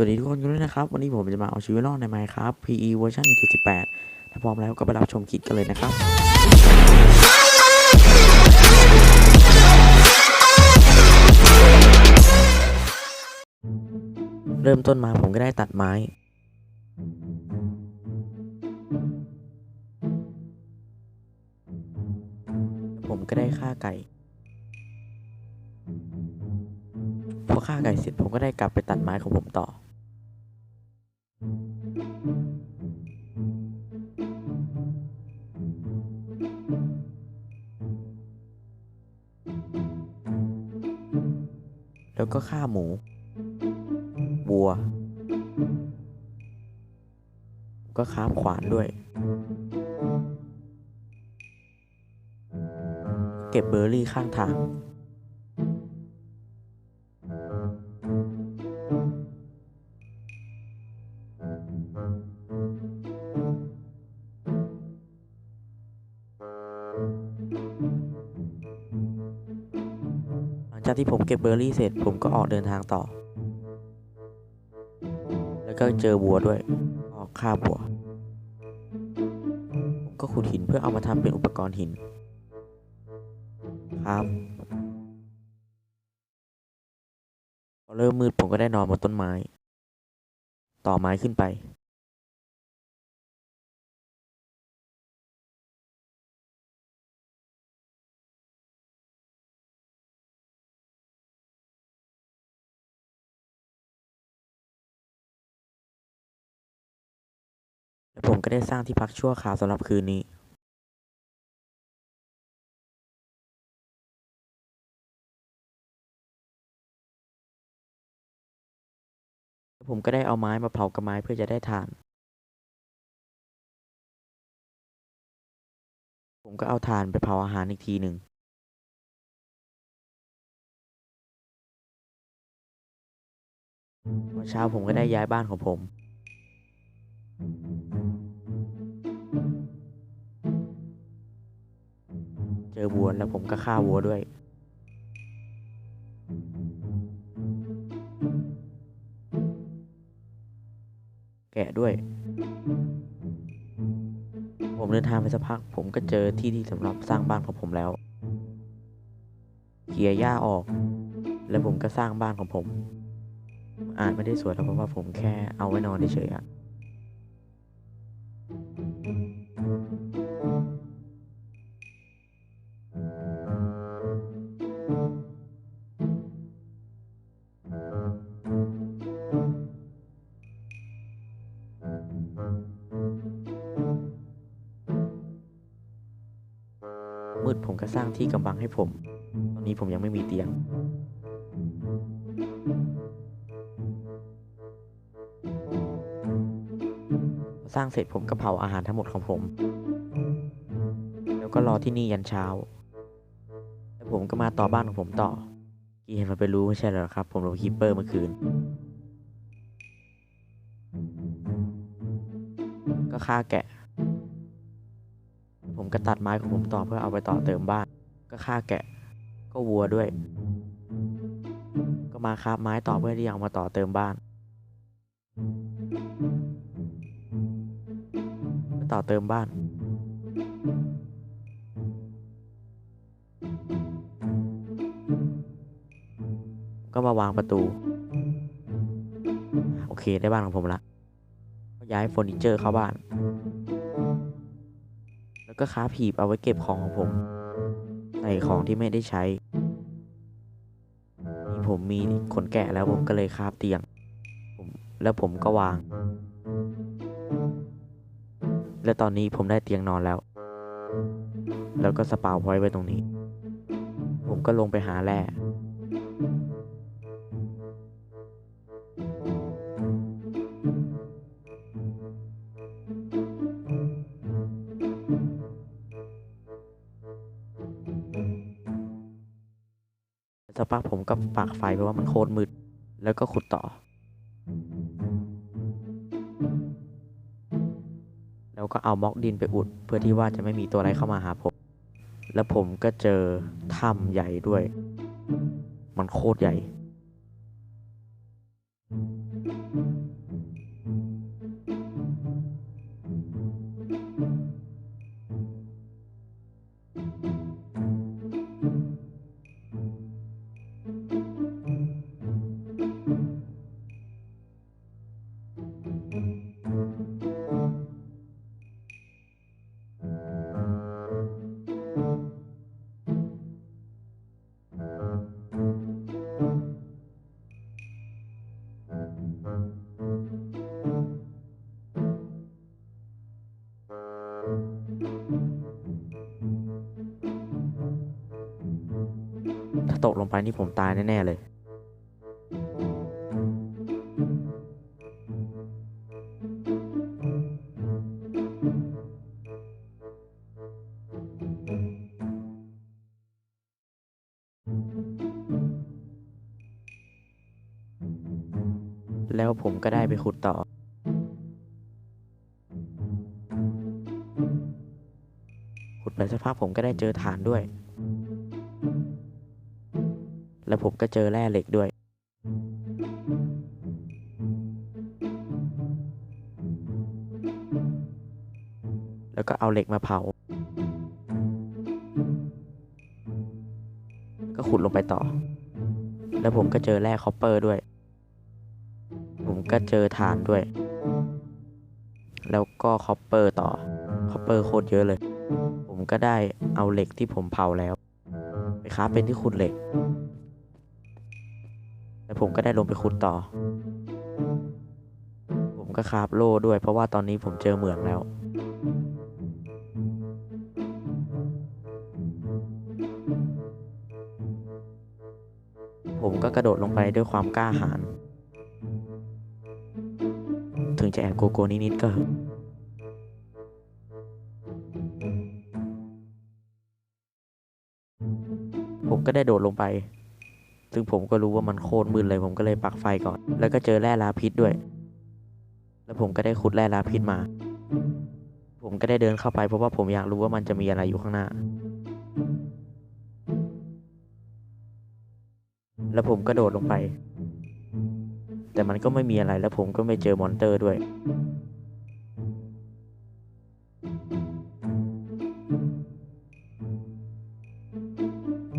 วัสดีทุกคนกันด้วยนะครับ วันนี้ผมจะมาเอาชีวิตรอดใน Minecraft PE เวอร์ชัน1.18 ถ้าพร้อมแล้วก็ไปรับชมคลิปกันเลยนะครับ เริ่มต้นมาผมก็ได้ตัดไม้ผมก็ได้ฆ่าไก่ พอฆ่าไก่เสร็จผมก็ได้กลับไปตัดไม้ของผมต่อ แล้วก็ฆ่าหมูวัว ก็คามขวานด้วย เก็บเบอร์รี่ข้างทาง จากที่ผมเก็บเบอร์รี่เสร็จผมก็ออกเดินทางต่อ แล้วก็เจอวัวด้วยออกฆ่าวัว ผมก็ขุดหินเพื่อเอามาทำเป็นอุปกรณ์หิน ครับพอเริ่มมืดผมก็ได้นอนบนต้นไม้ ต่อไม้ขึ้นไป และผมก็ได้สร้างที่พักชั่วคราวสำหรับคืนนี้ผมก็ได้เอาไม้มาเผากับไม้เพื่อจะได้ถ่าน ผมก็เอาถ่านไปเผาอาหารอีกทีหนึ่งตอนเช้าผมก็ได้ย้ายบ้านของผม อวัวแล้วผมก็ฆ่าวัวด้วยแกะด้วย ผมเดินทางไปสักพัก ผมก็เจอที่ที่สำหรับสร้างบ้านของผมแล้วเขี่ยหญ้าออก แล้วผมก็สร้างบ้านของผม อาจไม่ได้สวยหรอกเพราะว่าผมแค่เอาไว้นอนเฉยๆอะ มืดผมก็สร้างที่กำบังให้ผม ตอนนี้ผมยังไม่มีเตียง สร้างเสร็จผมก็เผาอาหารทั้งหมดของผม แล้วก็รอที่นี่ยันเช้า แล้วผมก็มาต่อบ้านของผมต่อ กี่เห็นมันไปรู้ไม่ใช่หรอครับ ผมโดนคีปเปอร์เมื่อคืน ก็ฆ่าแกะ ผมก็ตัดไม้ของผมต่อเพื่อเอาไปต่อเติมบ้าน ก็ฆ่าแกะ ก็วัวด้วย ก็มาคาบไม้ต่อเพื่อที่จะเอามาต่อเติมบ้านก็ต่อเติมบ้าน ก็มาวางประตู โอเคได้บ้านของผมละก็ย้ายเฟอร์นิเจอร์เข้าบ้าน แล้วก็ค้าผีบเอาไว้เก็บของของผม ใส่ของที่ไม่ได้ใช้มีผมมีขนแกะแล้วผมก็เลยคาบเตียงผมแล้วผมก็วาง และตอนนี้ผมได้เตียงนอนแล้ว แล้วก็สปาวพอยต์ไว้ตรงนี้ ผมก็ลงไปหาแร่ สักพักผมก็ปักไฟเพราะว่ามันโคตรมืด แล้วก็ขุดต่อ แล้วก็เอาม็อกดินไปอุด เพื่อที่ว่าจะไม่มีตัวอะไรเข้ามาหาผม แล้วผมก็เจอถ้ำใหญ่ด้วย มันโคตรใหญ่ ถ้าตกลงไปนี่ผมตายแน่ๆเลย แล้วผมก็ได้ไปขุดต่อขุดไปสักพักผมก็ได้เจอฐานด้วย แล้วผมก็เจอแร่เหล็กด้วย แล้วก็เอาเหล็กมาเผา ก็ขุดลงไปต่อ แล้วผมก็เจอแร่คอปเปอร์ด้วย ผมก็เจอฐานด้วย แล้วก็คอปเปอร์ต่อ คอปเปอร์โคตรเยอะเลย ผมก็ได้เอาเหล็กที่ผมเผาแล้วไปค้าเป็นที่ขุดเหล็ก ผมก็ได้ลงไปขุดต่อ ผมก็คาบโล่ด้วย เพราะว่าตอนนี้ผมเจอเหมืองแล้วผมก็กระโดดลงไปด้วยความกล้าหาญ ถึงจะแอบโกโก้นิดๆก็ ผมก็ได้โดดลงไป ซึ่งผมก็รู้ว่ามันโคตรมืดเลยผมก็เลยปักไฟก่อน แล้วก็เจอแร่ลาพิษด้วย แล้วผมก็ได้ขุดแร่ลาพิษมา ผมก็ได้เดินเข้าไปเพราะว่าผมอยากรู้ว่ามันจะมีอะไรอยู่ข้างหน้า แล้วผมก็โดดลงไป แต่มันก็ไม่มีอะไรแล้วผมก็ไม่เจอมอนเตอร์ด้วย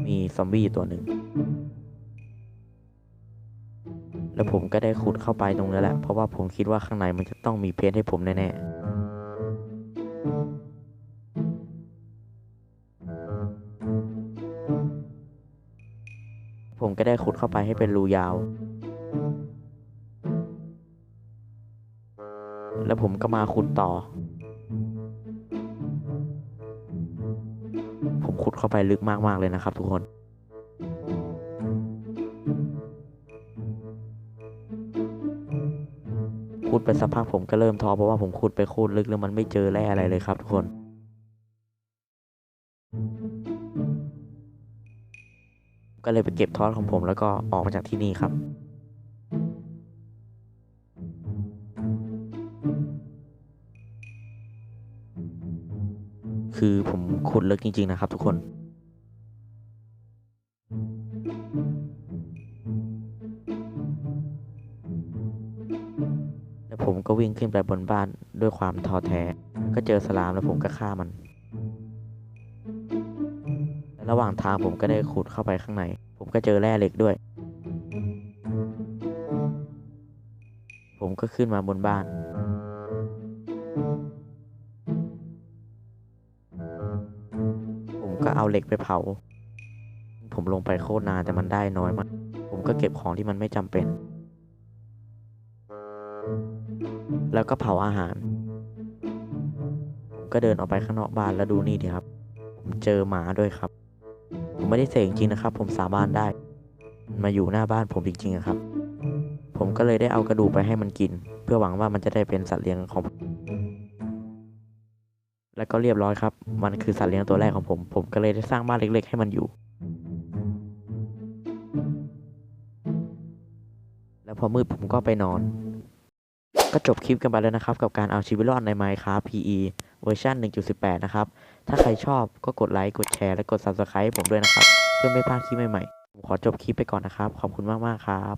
มีซอมบี้ตัวหนึ่ง แล้วผมก็ได้ขุดเข้าไปตรงนั้นแหละ เพราะว่าผมคิดว่าข้างในมันจะต้องมีเพชรให้ผมแน่ๆ ผมก็ได้ขุดเข้าไปให้เป็นรูยาว แล้วผมก็มาขุดต่อ ผมขุดเข้าไปลึกมากๆเลยนะครับทุกคน ขุดไปสักพักผมก็เริ่มท้อเพราะว่าผมขุดไปโคตรลึกแล้วมันไม่เจอแร่อะไรเลยครับทุกคนก็เลยไปเก็บทอสของผมแล้วก็ออกมาจากที่นี่ครับ คือผมขุดลึกจริง ๆ นะครับทุกคน ผมก็วิ่งขึ้นไปบนบ้านด้วยความท้อแท้ ก็เจอสลามแล้วผมก็ฆ่ามันและระหว่างทางผมก็ได้ขุดเข้าไปข้างใน ผมก็เจอแร่เหล็กด้วย ผมก็ขึ้นมาบนบ้านผมก็เอาเหล็กไปเผา ผมลงไปโคตรนานแต่มันได้น้อยมาก ผมก็เก็บของที่มันไม่จำเป็น แล้วก็เผาอาหารผมก็เดินออกไปข้างนอกบ้านแล้วดูนี่ดิครับ ผมเจอหมาด้วยครับ ผมไม่ได้เสกจริงนะครับ ผมสาบานได้มันมาอยู่หน้าบ้านผมจริงๆอะครับ ผมก็เลยได้เอากระดูกไปให้มันกิน เพื่อหวังว่ามันจะได้เป็นสัตว์เลี้ยงของผมแล้วก็เรียบร้อยครับ มันคือสัตว์เลี้ยงตัวแรกของผม ผมก็เลยได้สร้างบ้านเล็ก ๆ ให้มันอยู่ แล้วพอมืดผมก็ไปนอน ก็จบคลิปกันไปแล้วนะครับ กับการเอาชีวิตรอดใน Minecraft PE เวอร์ชัน1.18 นะครับ ถ้าใครชอบก็กดไลค์ กดแชร์ และกด Subscribe ผมด้วยนะครับ เพื่อไม่พลาดคลิปใหม่ๆ ผมขอจบคลิปไปก่อนนะครับ ขอบคุณมากๆครับ